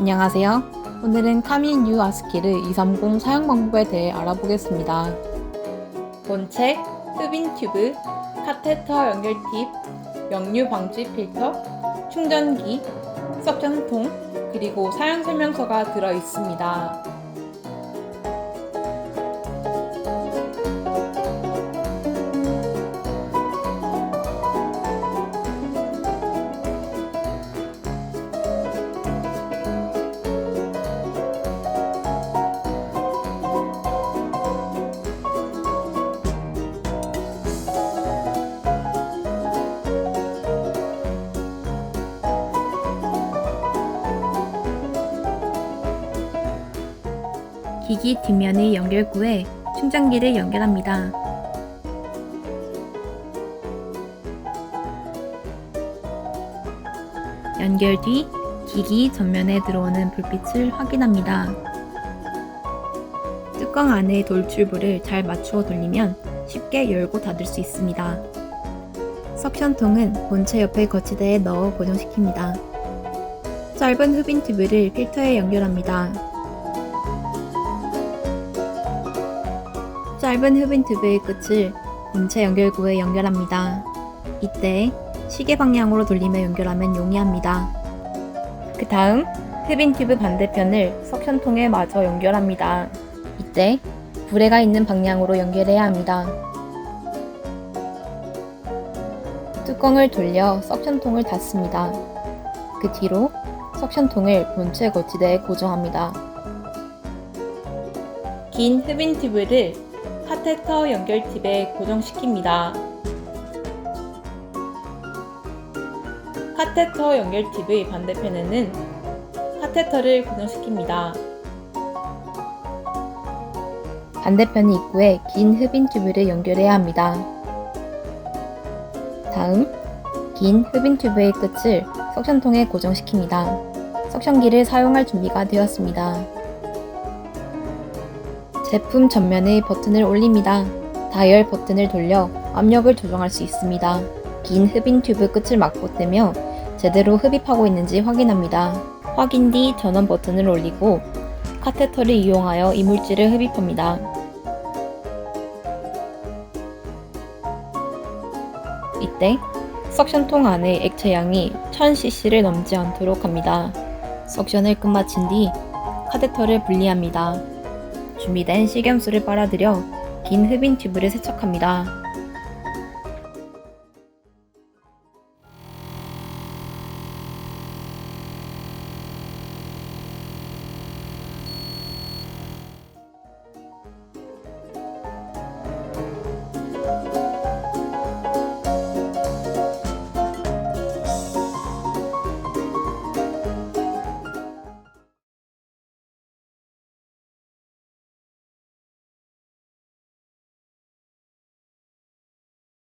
안녕하세요. 오늘은 카민 U 아스키르 230 사용 방법에 대해 알아보겠습니다. 본체, 흡인 튜브, 카테터 연결 팁, 역류 방지 필터, 충전기, 석션통, 그리고 사용 설명서가 들어 있습니다. 기기 뒷면의 연결구에 충전기를 연결합니다. 연결 뒤 기기 전면에 들어오는 불빛을 확인합니다. 뚜껑 안의 돌출부를 잘 맞추어 돌리면 쉽게 열고 닫을 수 있습니다. 석션통은 본체 옆에 거치대에 넣어 고정시킵니다. 짧은 흡인 튜브를 필터에 연결합니다. 짧은 흡인 튜브의 끝을 본체 연결구에 연결합니다. 이때 시계 방향으로 돌리며 연결하면 용이합니다. 그 다음 흡인 튜브 반대편을 석션통에 마저 연결합니다. 이때 불에가 있는 방향으로 연결해야 합니다. 뚜껑을 돌려 석션통을 닫습니다. 그 뒤로 석션통을 본체 거치대에 고정합니다. 긴 흡인 튜브를 카테터 연결 팁에 고정시킵니다. 카테터 연결 팁의 반대편에는 카테터를 고정시킵니다. 반대편 입구에 긴 흡인 튜브를 연결해야 합니다. 다음, 긴 흡인 튜브의 끝을 석션통에 고정시킵니다. 석션기를 사용할 준비가 되었습니다. 제품 전면의 버튼을 올립니다. 다이얼 버튼을 돌려 압력을 조정할 수 있습니다. 긴 흡인 튜브 끝을 막고 떼며 제대로 흡입하고 있는지 확인합니다. 확인 뒤 전원 버튼을 올리고 카테터를 이용하여 이물질을 흡입합니다. 이때 석션통 안의 액체량이 1000cc를 넘지 않도록 합니다. 석션을 끝마친 뒤 카테터를 분리합니다. 준비된 식염수를 빨아들여 긴 흡인 튜브를 세척합니다.